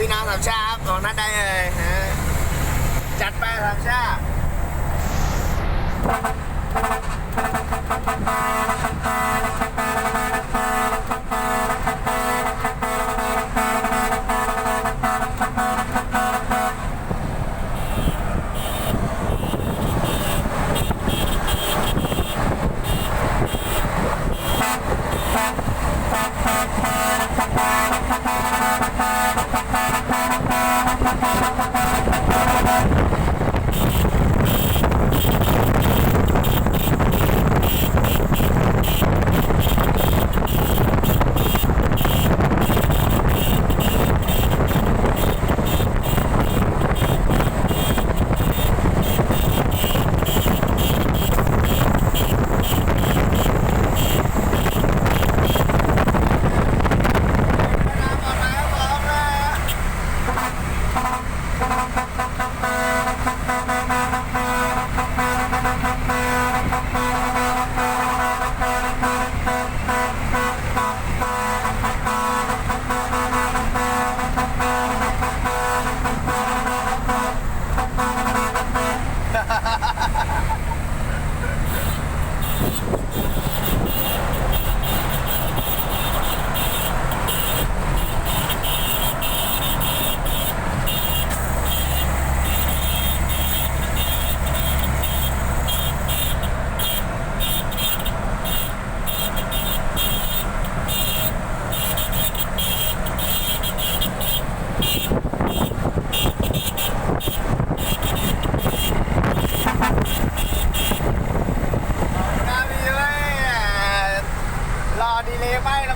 พี่น้องสามชาติครับของนัดได้เลยฮะจัดไปสามชา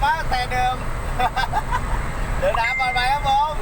quá, xe đường được đạp rồi mày không?